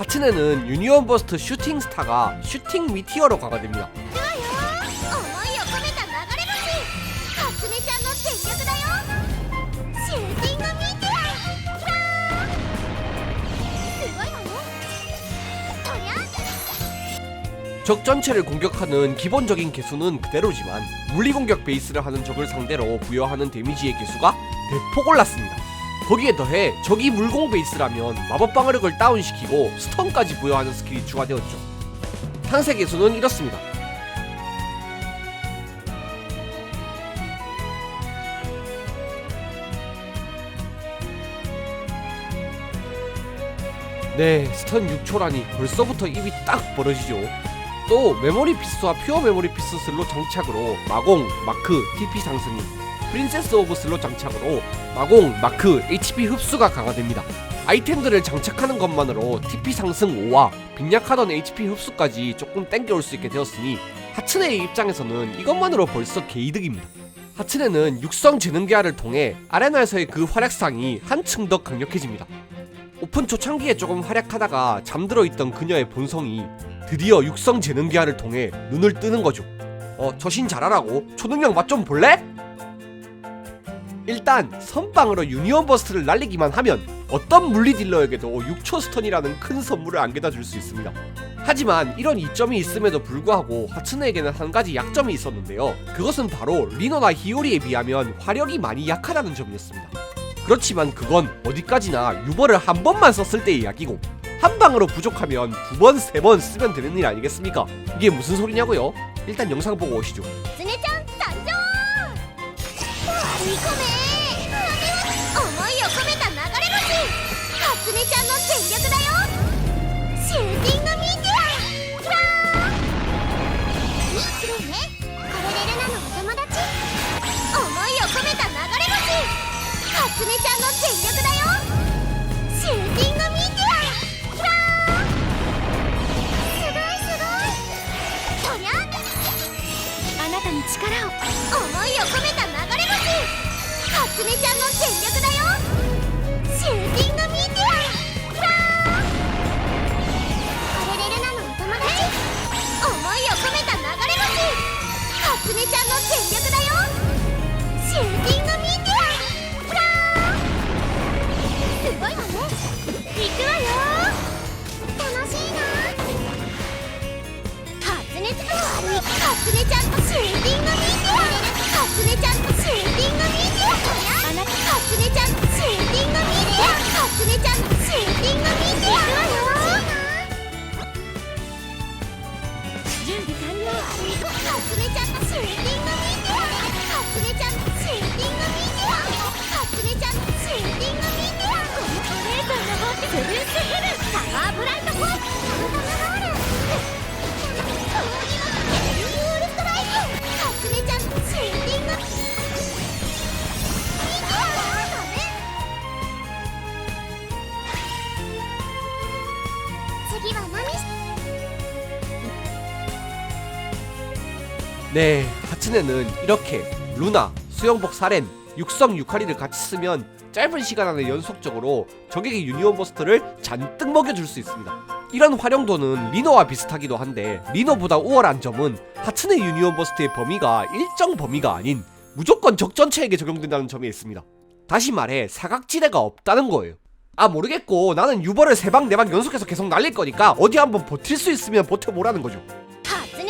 하츠네는 유니온 버스트 슈팅 스타가 슈팅 미티어로 강화됩니다. 적 전체를 공격하는 기본적인 개수는 그대로지만 물리공격 베이스를 하는 적을 상대로 부여하는 데미지의 개수가 대폭 올랐습니다. 거기에 더해 적이 물공 베이스라면 마법 방어력을 다운시키고 스턴까지 부여하는 스킬이 추가되었죠. 상세 개수는 이렇습니다. 네, 스턴 6초라니 벌써부터 입이 딱 벌어지죠. 또 메모리 피스와 퓨어 메모리 피스 슬롯 장착으로 마공, 마크, TP 상승이 프린세스 오브 슬롯 장착으로 마공, 마크, HP 흡수가 강화됩니다. 아이템들을 장착하는 것만으로 TP 상승 5와 빈약하던 HP 흡수까지 조금 땡겨올 수 있게 되었으니 하츠네의 입장에서는 이것만으로 벌써 개이득입니다. 하츠네는 육성 재능계화를 통해 아레나에서의 그 활약상이 한층 더 강력해집니다. 오픈 초창기에 조금 활약하다가 잠들어 있던 그녀의 본성이 드디어 육성 재능계화를 통해 눈을 뜨는 거죠. 어, 저신 잘하라고? 초능력 맛 좀 볼래? 일단 선빵으로 유니온 버스트를 날리기만 하면 어떤 물리 딜러에게도 6초 스턴이라는 큰 선물을 안겨다 줄 수 있습니다. 하지만 이런 이점이 있음에도 불구하고 하츠네에게는 한 가지 약점이 있었는데요. 그것은 바로 리노나 히오리에 비하면 화력이 많이 약하다는 점이었습니다. 그렇지만 그건 어디까지나 유머를 한 번만 썼을 때의 이야기고 한 방으로 부족하면 두 번, 세 번 쓰면 되는 일 아니겠습니까? 이게 무슨 소리냐고요? 일단 영상 보고 오시죠. 스네짱 던져! 리코멘! 初音ちゃんの全力だよ。シューティングミティアキラーいい綺麗ね。これでルナのお友達思いを込めた流れ星。初音ちゃんの全力だよ。シューティングミティアキラーすごいすごい。とりゃあなたに力を。思いを込めた流れ星。初音ちゃんの全力だよ。カツネちゃんの戦略だよ。 네, 하츠네는 이렇게 루나, 수영복 사렌, 육성 유카리를 같이 쓰면 짧은 시간 안에 연속적으로 적에게 유니온 버스터를 잔뜩 먹여줄 수 있습니다. 이런 활용도는 리노와 비슷하기도 한데 리노보다 우월한 점은 하츠네 유니온 버스트의 범위가 일정 범위가 아닌 무조건 적 전체에게 적용된다는 점에 있습니다. 다시 말해 사각지대가 없다는 거예요. 아 모르겠고 나는 유버를 세 방 네 방 연속해서 계속 날릴 거니까 어디 한번 버틸 수 있으면 버텨보라는 거죠. 初音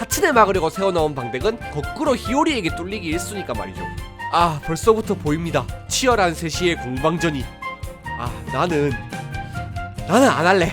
하츠네 막으려고 세워놓은 방덱은 거꾸로 히오리에게 뚫리기 일쑤니까 말이죠. 아 벌써부터 보입니다. 치열한 세시의 공방전이. 아 나는 나는 안 할래.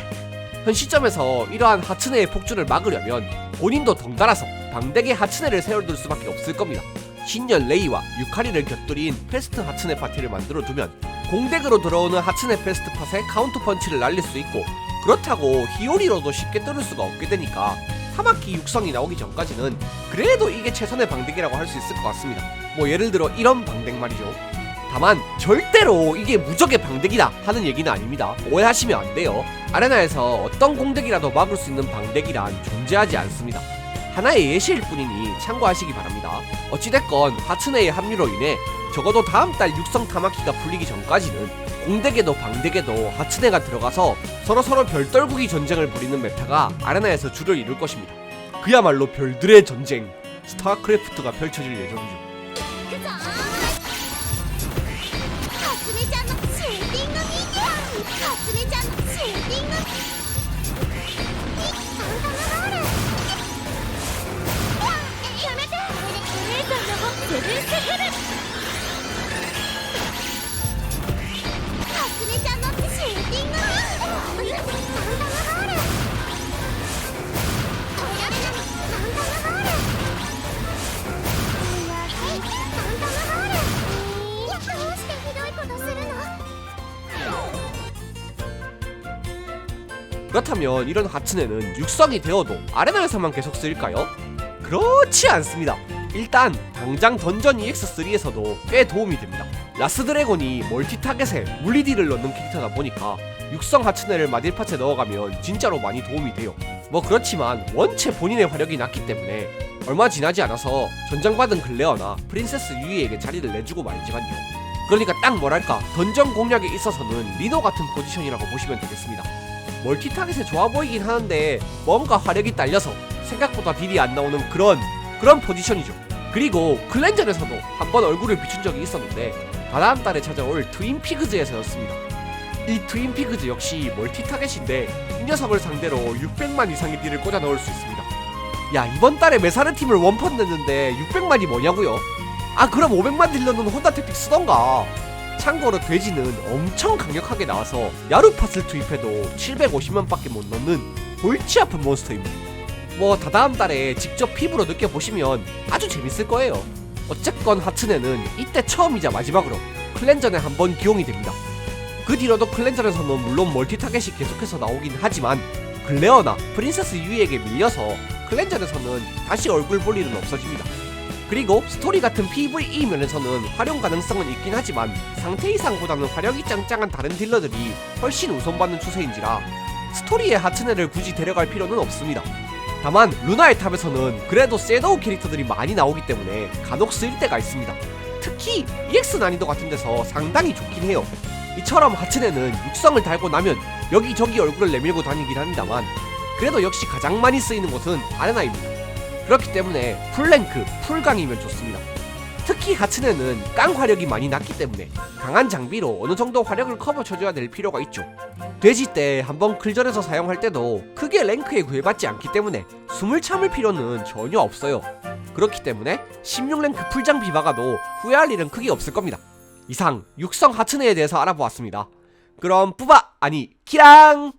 현 시점에서 이러한 하츠네의 폭주를 막으려면 본인도 덩달아서 방덱에 하츠네를 세워둘 수밖에 없을 겁니다. 신년 레이와 유카리를 곁들인 페스트 하츠네 파티를 만들어 두면 공덱으로 들어오는 하츠네 페스트 팟에 카운터 펀치를 날릴 수 있고 그렇다고 히오리로도 쉽게 뚫을 수가 없게 되니까 사마키 육성이 나오기 전까지는 그래도 이게 최선의 방덱이라고 할 수 있을 것 같습니다. 뭐 예를 들어 이런 방덱 말이죠. 다만 절대로 이게 무적의 방덱이다 하는 얘기는 아닙니다. 오해하시면 안 돼요. 아레나에서 어떤 공덱이라도 막을 수 있는 방덱이란 존재하지 않습니다. 하나의 예시일 뿐이니 참고하시기 바랍니다. 어찌됐건 하츠네의 합류로 인해 적어도 다음 달 육성 타마키가 풀리기 전까지는 공덱에도 방덱에도 하츠네가 들어가서 서로서로 별떨구기 전쟁을 벌이는 메타가 아레나에서 주를 이룰 것입니다. 그야말로 별들의 전쟁, 스타크래프트가 펼쳐질 예정이죠. 그렇다면 이런 하츠네는 육성이 되어도 아레나에서만 계속 쓰일까요? 그렇지 않습니다. 일단 당장 던전 EX3에서도 꽤 도움이 됩니다. 라스 드래곤이 멀티 타겟에 물리딜을 넣는 캐릭터다 보니까 육성 하츠네를 마딜팟에 넣어가면 진짜로 많이 도움이 돼요. 뭐 그렇지만 원체 본인의 화력이 낮기 때문에 얼마 지나지 않아서 전장받은 클레어나 프린세스 유이에게 자리를 내주고 말지만요. 그러니까 딱 뭐랄까 던전 공략에 있어서는 리노 같은 포지션이라고 보시면 되겠습니다. 멀티 타겟에 좋아 보이긴 하는데 뭔가 화력이 딸려서 생각보다 딜이 안 나오는 그런 그런 포지션이죠. 그리고 클렌저에서도 한 번 얼굴을 비춘 적이 있었는데 다다음 달에 찾아올 트윈 피그즈에서였습니다. 이 트윈 피그즈 역시 멀티 타겟인데 이 녀석을 상대로 600만 이상의 딜을 꽂아 넣을 수 있습니다. 야 이번 달에 메사르 팀을 원펀 냈는데 600만이 뭐냐고요? 아 그럼 500만 딜러는 혼다 태픽 쓰던가. 참고로 돼지는 엄청 강력하게 나와서 야루팟을 투입해도 750만밖에 못 넣는 골치 아픈 몬스터입니다. 뭐 다다음 달에 직접 피부로 느껴보시면 아주 재밌을 거예요. 어쨌건 하츠네는 이때 처음이자 마지막으로 클렌전에 한 번 기용이 됩니다. 그 뒤로도 클렌전에서는 물론 멀티 타겟이 계속해서 나오긴 하지만 글레어나 프린세스 유이에게 밀려서 클렌전에서는 다시 얼굴 볼 일은 없어집니다. 그리고 스토리 같은 PVE 면에서는 활용 가능성은 있긴 하지만 상태 이상보다는 화력이 짱짱한 다른 딜러들이 훨씬 우선받는 추세인지라 스토리의 하츠네를 굳이 데려갈 필요는 없습니다. 다만 루나의 탑에서는 그래도 셋도우 캐릭터들이 많이 나오기 때문에 간혹 쓰일 때가 있습니다. 특히 EX 난이도 같은 데서 상당히 좋긴 해요. 이처럼 하츠네는 육성을 달고 나면 여기저기 얼굴을 내밀고 다니긴 합니다만 그래도 역시 가장 많이 쓰이는 곳은 아레나입니다. 그렇기 때문에 풀랭크, 풀강이면 좋습니다. 특히 하츠네는 깡 화력이 많이 낮기 때문에 강한 장비로 어느 정도 화력을 커버 쳐줘야 될 필요가 있죠. 돼지 때 한번 클전에서 사용할 때도 크게 랭크에 구애받지 않기 때문에 숨을 참을 필요는 전혀 없어요. 그렇기 때문에 16랭크 풀장비 박아도 후회할 일은 크게 없을 겁니다. 이상 육성 하츠네에 대해서 알아보았습니다. 그럼 뿌바 아니 키랑